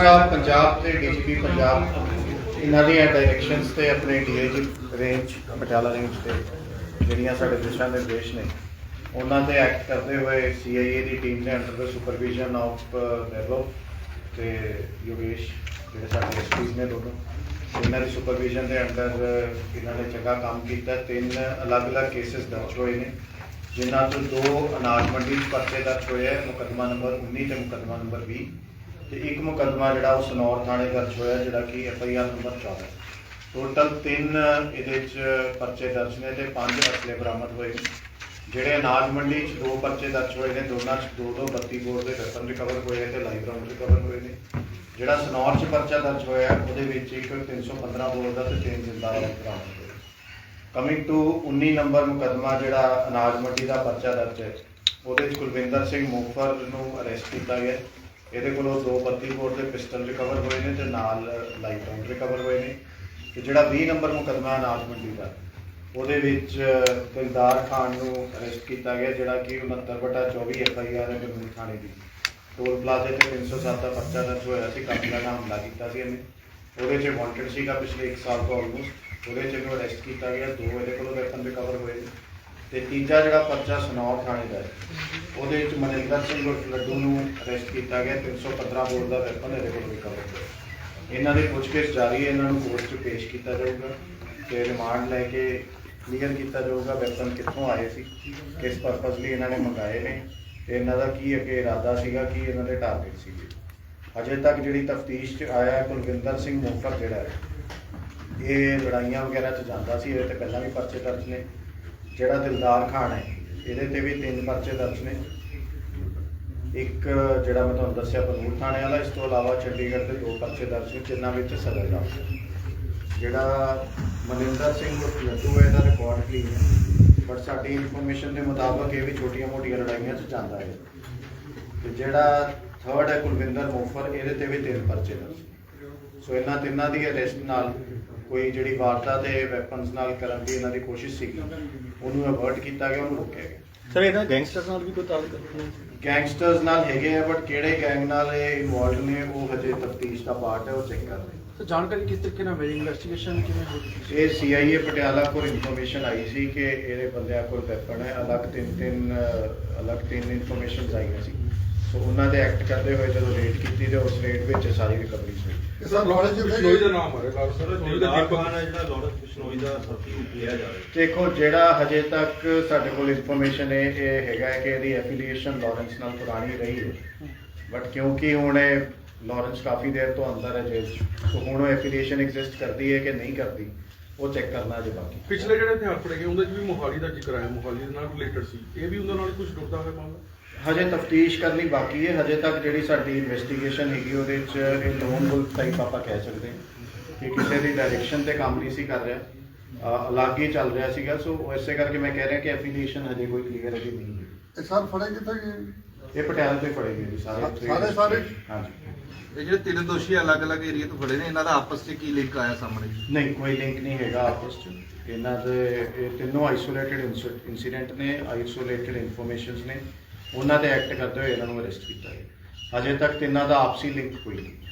ਜਿਹੜਾ ਪੰਜਾਬ ਤੇ ਡੀਜੀਪੀ ਪੰਜਾਬ ਇਹਨਾਂ ਦੀਆਂ ਡਾਇਰੈਕਸ਼ਨਸ ਤੇ ਆਪਣੇ ਡੀਆਈਜੀ ਰੇਂਜ ਪਟਿਆਲਾ ਰੇਂਜ ਤੇ ਜਿਹੜੀਆਂ ਸਾਡੇ ਦਿਸ਼ਾ ਨਿਰਦੇਸ਼ ਨੇ, ਉਹਨਾਂ ਤੇ ਐਕਟ ਕਰਦੇ ਹੋਏ ਸੀਆਈਏ ਦੀ ਟੀਮ ਦੇ ਅੰਡਰ ਦਾ ਸੁਪਰਵੀਜ਼ਨ ਆਫ ਵੈਭਵ ਤੇ ਯੋਗੇਸ਼, ਜਿਹੜੇ ਸਾਡੇ ਐਸਪੀਸ ਨੇ ਦੋਨੋਂ, ਇਹਨਾਂ ਦੀ ਸੁਪਰਵਿਜ਼ਨ ਦੇ ਅੰਡਰ ਇਹਨਾਂ ਨੇ ਚੰਗਾ ਕੰਮ ਕੀਤਾ। ਤਿੰਨ ਅਲੱਗ-ਅਲੱਗ ਕੇਸਿਸ ਦਰਜ ਹੋਏ ਨੇ, ਜਿਨ੍ਹਾਂ ਤੋਂ ਦੋ ਅਨਾਜ ਮੰਡੀ 'ਚ ਪਰਚੇ ਦਰਜ ਹੋਏ ਹੈ ਮੁਕੱਦਮਾ ਨੰਬਰ 19 ਤੇ ਮੁਕੱਦਮਾ ਨੰਬਰ 20 ਤੇ ਇੱਕ ਮੁਕੱਦਮਾ ਜਿਹੜਾ ਉਹ ਸਨੌਰ ਥਾਣੇ ਦਰਜ ਹੋਇਆ, ਜਿਹੜਾ ਕਿ F I R number 14 total ਤਿੰਨ ਇਹਦੇ 'ਚ ਪਰਚੇ ਦਰਜ ਨੇ ਤੇ ਪੰਜ ਅਸਲੇ ਬਰਾਮਦ ਹੋਏ ਜਿਹੜੇ ਅਨਾਜ ਮੰਡੀ 'ਚ ਦੋ ਪਰਚੇ ਦਰਜ ਹੋਏ ਨੇ, ਦੋਨਾਂ 'ਚ ਦੋ ਦੋ 32 ਬੋਰ ਦੇ ਰਕਮ ਰਿਕਵਰ ਹੋਏ ਤੇ ਲਾਈਵ ਰਾਉਂਡ ਰਿਕਵਰ ਹੋਏ ਨੇ। ਜਿਹੜਾ ਸਨੌਰ 'ਚ ਪਰਚਾ ਦਰਜ ਹੋਇਆ, ਉਹਦੇ ਵਿੱਚ ਇੱਕ 315 ਬੋਰ ਦਾ ਤੇ ਤਿੰਨ ਜਿੰਦਾ ਬਰਾਮਦ ਹੋਏ। ਕਮਿੰਗ ਟੂ 19 ਨੰਬਰ ਮੁਕੱਦਮਾ ਜਿਹੜਾ ਅਨਾਜ ਮੰਡੀ ਦਾ ਪਰਚਾ ਦਰਜ ਹੈ, ਉਹਦੇ 'ਚ ਕੁਲਵਿੰਦਰ ਸਿੰਘ ਮੋਫਰ ਨੂੰ ਅਰੈਸਟ ਕੀਤਾ ਗਿਆ ਇਹਦੇ ਕੋਲੋਂ ਦੋ 32 ਬੋਰ ਦੇ ਪਿਸਟਲ ਰਿਕਵਰ ਹੋਏ ਨੇ ਤੇ ਨਾਲ ਲਾਈਟ ਰਾਉਂਡ ਰਿਕਵਰ ਹੋਏ ਨੇ। ਤੇ ਜਿਹੜਾ 20 ਨੰਬਰ ਮੁਕੱਦਮਾ ਅਨਾਜ ਮੰਡੀ ਦਾ, ਉਹਦੇ ਵਿੱਚ ਦਿਲਦਾਰ ਖਾਨ ਨੂੰ ਅਰੈਸਟ ਕੀਤਾ ਗਿਆ, ਜਿਹੜਾ ਕਿ 69 ਬਟਾ 24 ਐਫ ਆਈ ਆਰ ਹੈ ਗਰਮੀ ਥਾਣੇ ਦੀ। ਟੋਲ ਪਲਾਜ਼ੇ ਤੇ 307 ਦਾ ਪਰਚਾ ਦਰਜ ਹੋਇਆ ਸੀ ਕੰਪਨੀ ਦਾ ਹਮਲਾ ਕੀਤਾ ਸੀ ਇਹਨੇ। ਉਹਦੇ 'ਚ ਵਾਂਟਡ ਸੀਗਾ ਪਿਛਲੇ 1 ਸਾਲ ਤੋਂ ਆਲਮੋਸਟ ਉਹਦੇ 'ਚ ਇਹਨੂੰ ਅਰੈਸਟ ਕੀਤਾ ਗਿਆ, ਦੋ ਇਹਦੇ ਕੋਲੋਂ ਵੈਪਨ ਰਿਕਵਰ ਹੋਏ ਨੇ। ਤੇ ਤੀਜਾ ਜਿਹੜਾ ਪਰਚਾ ਸਨੌਰ ਥਾਣੇ ਦਾ ਹੈ। ਉਹਦੇ ਵਿੱਚ ਮਨਿੰਦਰ ਸਿੰਘ ਉਰਫ ਲੱਡੂ ਨੂੰ ਅਰੈਸਟ ਕੀਤਾ ਗਿਆ 315 ਬੋਰ ਦਾ ਵੈਪਨ ਇਹਦੇ ਕੋਲ ਰਿਕਵਰ ਹੋਇਆ। ਇਹਨਾਂ ਦੀ ਪੁੱਛਗਿੱਛ ਜਾਰੀ ਹੈ, ਇਹਨਾਂ ਨੂੰ ਕੋਰਟ 'ਚ ਪੇਸ਼ ਕੀਤਾ ਜਾਊਗਾ ਤੇ ਰਿਮਾਂਡ ਲੈ ਕੇ ਕਲੀਅਰ ਕੀਤਾ ਜਾਊਗਾ ਵੈਪਨ ਕਿੱਥੋਂ ਆਏ ਸੀ, ਕਿਸ ਪਰਪਸ ਲਈ ਇਹਨਾਂ ਨੇ ਮੰਗਾਏ ਨੇ ਤੇ ਇਹਨਾਂ ਦਾ ਕੀ ਅੱਗੇ ਇਰਾਦਾ ਸੀਗਾ, ਕੀ ਇਹਨਾਂ ਦੇ ਟਾਰਗੇਟ ਸੀਗੇ। ਅਜੇ ਤੱਕ ਜਿਹੜੀ ਤਫਤੀਸ਼ 'ਚ ਆਇਆ ਕੁਲਵਿੰਦਰ ਸਿੰਘ ਮੋਫਰ ਜਿਹੜਾ ਹੈ, ਇਹ ਲੜਾਈਆਂ ਵਗੈਰਾ 'ਚ ਜਾਂਦਾ ਸੀ ਇਹਦੇ ਤੇ ਪਹਿਲਾਂ ਵੀ ਪਰਚੇ ਦਰਜ ਨੇ। ਜਿਹੜਾ ਦਿਲਦਾਰ ਖਾਨ ਹੈ, ਇਹਦੇ ਤੇ ਵੀ ਤਿੰਨ ਪਰਚੇ ਦਰਜ ਨੇ। ਇੱਕ ਜਿਹੜਾ ਮੈਂ ਤੁਹਾਨੂੰ ਦੱਸਿਆ ਬਨੂੜ ਥਾਣੇ ਵਾਲਾ, ਇਸ ਤੋਂ ਇਲਾਵਾ ਚੰਡੀਗੜ੍ਹ ਦੇ ਦੋ ਪਰਚੇ ਦਰਜ ਨੇ, ਜਿਨ੍ਹਾਂ ਵਿੱਚ ਸਦਰ ਦਾ। ਜਿਹੜਾ ਮਨਿੰਦਰ ਸਿੰਘ ਉਰਫ ਲੱਡੂ ਹੈ, ਇਹਦਾ ਰਿਕਾਰਡ ਕਲੀਨ ਹੈ। ਪਰ ਸਾਡੀ ਇਨਫੋਰਮੇਸ਼ਨ ਦੇ ਮੁਤਾਬਕ ਇਹ ਵੀ ਛੋਟੀਆਂ-ਮੋਟੀਆਂ ਲੜਾਈਆਂ 'ਚ ਜਾਂਦਾ ਹੈ। ਤੇ ਜਿਹੜਾ ਥਰਡ ਹੈ ਕੁਲਵਿੰਦਰ ਮੋਫਰ, ਇਹਦੇ ਤੇ ਵੀ ਤਿੰਨ ਪਰਚੇ ਦਰਜ ਸੋ ਇਹਨਾਂ ਤਿੰਨਾਂ ਦੀ ਅਰੈਸਟ ਨਾਲ ਕੋਈ ਜਿਹੜੀ ਵਾਰਦਾਤ ਹੈ ਵੈਪਨਸ ਨਾਲ ਕਰਨ ਦੀ ਇਹਨਾਂ ਦੀ ਕੋਸ਼ਿਸ਼ ਸੀਗੀ ਉਹਨੂੰ ਅਵਰਟ ਕੀਤਾ ਗਿਆ ਉਹਨੂੰ ਰੋਕਿਆ ਗਿਆ। ਸਰ ਇਹਨਾਂ ਗੈਂਗਸਟਰ ਨਾਲ ਵੀ ਕੋਈ ਤਾਲੁਕ ਹੈ? ਗੈਂਗਸਟਰਸ ਨਾਲ ਹੈਗੇ ਆ ਬਟ ਕਿਹੜੇ ਗੈਂਗ ਨਾਲ ਇਹ ਇਨਵੋਲਡ ਨੇ ਉਹ ਹਜੇ ਤਫਤੀਸ਼ ਦਾ ਪਾਰਟ ਹੈ ਉਹ ਚੈੱਕ ਕਰ ਰਹੇ ਸਰ ਜਾਣਕਾਰੀ ਕਿਸ ਤਰੀਕੇ ਨਾਲ ਮਿਲੀ? ਇਨਵੈਸਟੀਗੇਸ਼ਨ ਕਿਵੇਂ ਹੋਈ ਇਹ ਸੀਆਈਏ ਪਟਿਆਲਾ ਕੋਲ ਇਨਫੋਰਮੇਸ਼ਨ ਆਈ ਸੀ ਕਿ ਇਹਦੇ ਬੰਦਿਆਂ ਕੋਲ ਵੈਪਨ ਹੈ ਅਲੱਗ ਤਿੰਨ ਤਿੰਨ ਅਲੱਗ ਤਿੰਨ ਇਨਫੋਰਮੇਸ਼ਨਸ ਆਈਆਂ ਸੀ। ਸੋ ਉਹਨਾਂ ਦੇ ਐਕਟ ਕਰਦੇ ਹੋਏ ਜਦੋਂ ਰੇਡ ਕੀਤੀ ਤੇ ਉਸ ਰੇਡ ਵਿੱਚ ਸਾਰੀ ਰਿਕਵਰੀ ਹੋਈ। ਸਰ ਲਾਰੈਂਸ ਜੀ ਬਿਸ਼ਨੋਈ ਦਾ ਨਾਮ ਆ ਰਿਹਾ ਸਰ ਦਿਲਦਾਰ ਖਾਨ ਹੈ ਜਿਹੜਾ ਲਾਰੈਂਸ ਬਿਸ਼ਨੋਈ ਦਾ ਸਾਥੀ ਨੂੰ ਕਿਹਾ ਜਾ ਰਿਹਾ। ਦੇਖੋ ਜਿਹੜਾ ਹਜੇ ਤੱਕ ਸਾਡੇ ਕੋਲ ਇਨਫੋਰਮੇਸ਼ਨ ਹੈ ਇਹ ਹੈਗਾ ਹੈ ਕਿ ਇਹਦੀ ਐਫੀਲੀਏਸ਼ਨ ਲਾਰੈਂਸ ਨਾਲ ਪੁਰਾਣੀ ਰਹੀ ਹੈ। ਬਟ ਕਿਉਂਕਿ ਹੁਣ ਇਹ ਲਾਰੈਂਸ ਕਾਫੀ ਦੇਰ ਤੋਂ ਅੰਦਰ ਹੈ ਜੇਲ੍ਹ 'ਚ ਸੋ ਹੁਣ ਉਹ ਐਫੀਲੀਏਸ਼ਨ ਐਗਜ਼ਿਸਟ ਕਰਦੀ ਹੈ ਕਿ ਨਹੀਂ ਕਰਦੀ ਉਹ ਚੈੱਕ ਕਰਨਾ ਅਜੇ ਬਾਕੀ ਪਿਛਲੇ ਜਿਹੜੇ ਹਥਿਆਰ ਫੜੇ ਗਏ ਉਹਦੇ 'ਚ ਵੀ ਮੋਹਾਲੀ ਦਾ ਜ਼ਿਕਰ ਆਇਆ ਮੋਹਾਲੀ ਦੇ ਨਾਲ ਰਿਲੇਟਡ ਸੀ। ਇਹ ਵੀ ਉਹਨਾਂ ਨਾਲ ਕੁਝ ਜੁੜਦਾ ਹੋਇਆ ਮਾਮਲਾ? ਹਜੇ ਤਫਤੀਸ਼ ਕਰਨੀ ਬਾਕੀ ਹੈ ਹਜੇ ਤੱਕ ਜਿਹੜੀ ਸਾਡੀ ਇਨਵੈਸਟੀਗੇਸ਼ਨ ਹੈਗੀ ਉਹਦੇ ਵਿੱਚ ਇਹ ਲੋਨ ਵੁਲਫ ਟਾਈਪ ਆਪਾਂ ਕਹਿ ਸਕਦੇ ਹਾਂ ਕਿ ਕਿਸੇ ਦੀ ਡਾਇਰੈਕਸ਼ਨ ਤੇ ਕੰਮ ਨਹੀਂ ਸੀ ਕਰ ਰਿਹਾ ਅਲੱਗ ਹੀ ਚੱਲ ਰਿਹਾ ਸੀਗਾ ਸੋ ਇਸੇ ਕਰਕੇ ਮੈਂ ਕਹਿ ਰਿਹਾ ਕਿ ਐਫੀਲੀਏਸ਼ਨ ਹਜੇ ਕੋਈ ਕਲੀਅਰ ਅਜੇ ਨਹੀਂ ਹੈ। ਇਹ ਸਰ ਫੜੇ ਕਿੱਥੇ ਗਏ? ਇਹ ਪਟਿਆਲਾ ਤੋਂ ਹੀ ਫੜੇ ਗਏ ਜੀ ਸਾਰੇ ਸਾਰੇ- ਸਾਰੇ? ਹਾਂਜੀ। ਇਹ ਜਿਹੜੇ ਤਿੰਨ ਦੋਸ਼ੀ ਅਲੱਗ-ਅਲੱਗ ਏਰੀਆ ਤੋਂ ਫੜੇ ਨੇ ਇਹਨਾਂ ਦਾ ਆਪਸ 'ਚ ਕੀ ਲਿੰਕ ਆਇਆ ਸਾਹਮਣੇ? ਨਹੀਂ ਕੋਈ ਲਿੰਕ ਨਹੀਂ ਹੈਗਾ ਆਪਸ ਚ। ਇਹਨਾਂ ਦੇ ਇਹ ਤਿੰਨੋਂ ਆਈਸੋਲੇਟਡ ਇਨਸੀਡੈਂਟ ਨੇ ਆਈਸੋਲੇਟਡ ਇਨਫੋਰਮੇਸ਼ਨਸ ਨੇ। ਉਹਨਾਂ ਦੇ ਐਕਟ ਕਰਦੇ ਹੋਏ, ਇਹਨਾਂ ਨੂੰ ਅਰੈਸਟ ਕੀਤਾ ਗਿਆ। ਅਜੇ ਤੱਕ ਤਿੰਨਾਂ ਦਾ ਆਪਸੀ ਲਿੰਕ ਕੋਈ ਨਹੀਂ।